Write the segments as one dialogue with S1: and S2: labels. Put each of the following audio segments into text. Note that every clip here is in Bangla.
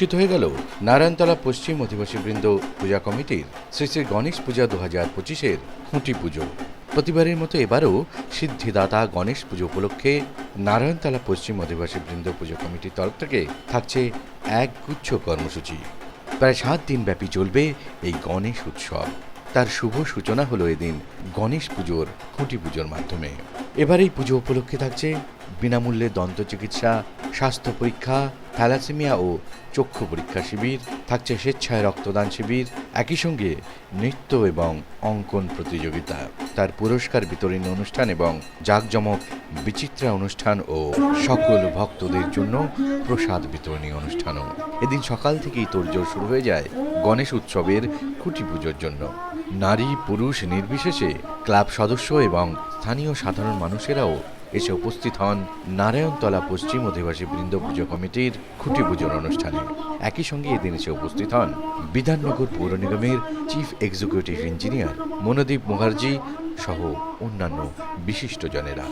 S1: অনুষ্ঠিত হয়ে গেল নারায়ণতলা পশ্চিম অধিবাসীবৃন্দ পূজা কমিটির শ্রী শ্রী গণেশ পূজা দু হাজার পঁচিশের খুঁটি পুজো। প্রতিবারের মতো এবারও সিদ্ধিদাতা গণেশ পুজো উপলক্ষে নারায়ণতলা পশ্চিম অধিবাসীবৃন্দ পুজো কমিটির তরফ থেকে থাকছে এক গুচ্ছ কর্মসূচি। প্রায় সাত দিনব্যাপী চলবে এই গণেশ উৎসব। তার শুভ সূচনা হলো এদিন গণেশ পুজোর খুঁটি পুজোর মাধ্যমে। এবার এই পুজো উপলক্ষে থাকছে বিনামূল্যে দন্ত চিকিৎসা স্বাস্থ্য পরীক্ষা থ্যালাসেমিয়া ও চক্ষু পরীক্ষা শিবির, থাকছে স্বেচ্ছায় রক্তদান শিবির, একই সঙ্গে নৃত্য এবং অঙ্কন প্রতিযোগিতা। তার পুরস্কার বিতরণী অনুষ্ঠান এবং জাঁকজমক বিচিত্রা অনুষ্ঠান ও সকল ভক্তদের জন্য প্রসাদ বিতরণী অনুষ্ঠানও। এদিন সকাল থেকেই তোড়জোড় শুরু হয়ে যায় গণেশ উৎসবের খুঁটি পুজোর জন্য। নারী, পুরুষ নির্বিশেষে ক্লাব সদস্য এবং স্থানীয় সাধারণ মানুষেরাও এসে উপস্থিত হন নারায়ণতলা পশ্চিম অধিবাসী বৃন্দ পুজো কমিটির খুঁটি পুজোর অনুষ্ঠানে। একই সঙ্গে এদিন এসে উপস্থিত হন বিধাননগর পৌর নিগমের chief executive engineer Monodeep Mukherjee সহ অন্যান্য বিশিষ্টজনেরা।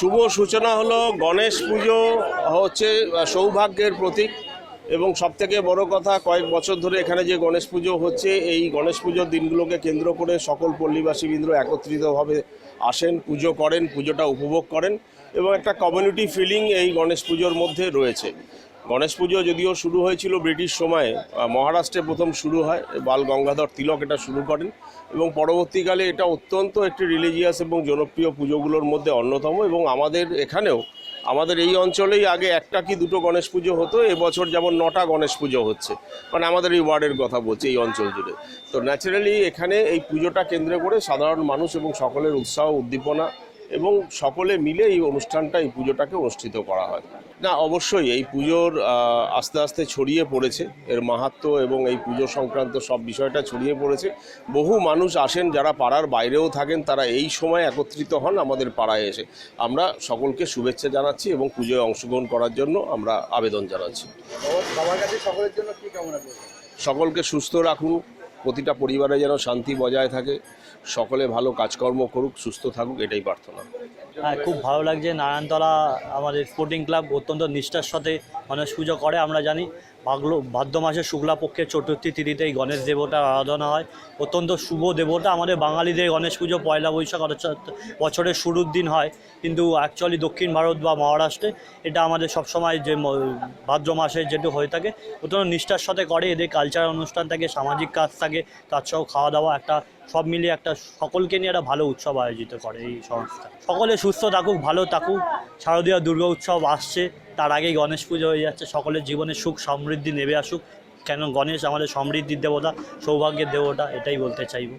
S2: শুভ সূচনা হলো গণেশ পুজো হচ্ছে সৌভাগ্যের প্রতীক। এবং সবথেকে বড় কথা, কয়েক বছর ধরে এখানে যে গণেশ পুজো হচ্ছে, এই গণেশ পুজোর দিনগুলোকে কেন্দ্র করে সকল পল্লীবাসীবৃন্দ একত্রিতভাবে আসেন, পুজো করেন, পুজোটা উপভোগ করেন। এবং একটা কমিউনিটি ফিলিং এই গণেশ পুজোর মধ্যে রয়েছে। গণেশ পুজো যদিও শুরু হয়েছিল ব্রিটিশ সময়ে মহারাষ্ট্রে প্রথম শুরু হয়, বাল গঙ্গাধর তিলক এটা শুরু করেন, এবং পরবর্তীকালে এটা অত্যন্ত একটি রিলিজিয়াস এবং জনপ্রিয় পুজোগুলোর মধ্যে অন্যতম, এবং আমাদের এখানেও, আমাদের এই অঞ্চলেই আগে একটা কি দুটো গণেশ পুজো হতো, এবছর যেমন নটা গণেশ পুজো হচ্ছে মানে আমাদের এই ওয়ার্ডের কথা বলছি এই অঞ্চল জুড়ে। তো ন্যাচারালি এখানে এই পুজোটা কেন্দ্র করে সাধারণ মানুষ এবং সকলের উৎসাহ, উদ্দীপনা এবং সকলে মিলে এই অনুষ্ঠানটা এই পুজোটাকে অনুষ্ঠিত করা হয়। না অবশ্যই এই পুজোর আস্তে আস্তে ছড়িয়ে পড়েছে। এর মাহাত্ম্য এবং এই পুজো সংক্রান্ত সব বিষয়টা ছড়িয়ে পড়েছে। বহু মানুষ আসেন যারা পাড়ার বাইরেও থাকেন তারা এই সময় একত্রিত হন আমাদের পাড়ায় এসে। আমরা সকলকে শুভেচ্ছা জানাচ্ছি এবং পুজোয় অংশগ্রহণ করার জন্য আমরা আবেদন জানাচ্ছি। সকলকে সুস্থ রাখুন। প্রতিটা পরিবারে যেন শান্তি বজায় থাকে। সকলে ভালো কাজকর্ম করুক, সুস্থ থাকুক, এটাই প্রার্থনা।
S3: হ্যাঁ খুব ভালো লাগছে। নারায়ণতলা আমাদের স্পোর্টিং ক্লাব অত্যন্ত নিষ্ঠার সাথে গণেশ পুজো করে, আমরা জানি ভাগ্য ভাদ্র মাসের শুক্লাপক্ষের চতুর্থী তিথিতে এই গণেশ দেবতার আরাধনা হয়। অত্যন্ত শুভ দেবতা। আমাদের বাঙালিদের গণেশ পুজো, পয়লা বৈশাখ অর্থাৎ বছরের শুরুর দিন হয়। কিন্তু অ্যাকচুয়ালি দক্ষিণ ভারত বা মহারাষ্ট্রে এটা আমাদের সবসময় যে ভাদ্র মাসে যেটা হয়ে থাকে, অত্যন্ত নিষ্ঠার সাথে করে। এদের কালচারাল অনুষ্ঠান থাকে, সামাজিক কাজ থাকে, তার খাওয়া দাওয়া একটা সব মিলিয়ে একটা সকলকে নিয়ে একটা ভালো উৎসব আয়োজিত করে এই সংস্থা। সকলে সুস্থ থাকুক, ভালো থাকুক। শারদীয় দুর্গা উৎসব আসছে। তার আগেই গণেশ পুজো হয়ে যাচ্ছে, সকলের জীবনে সুখ, সমৃদ্ধি নেবে আসুক। কেন গণেশ আমাদের সমৃদ্ধির দেবতা, সৌভাগ্যের দেবতা, এটাই বলতে চাইব।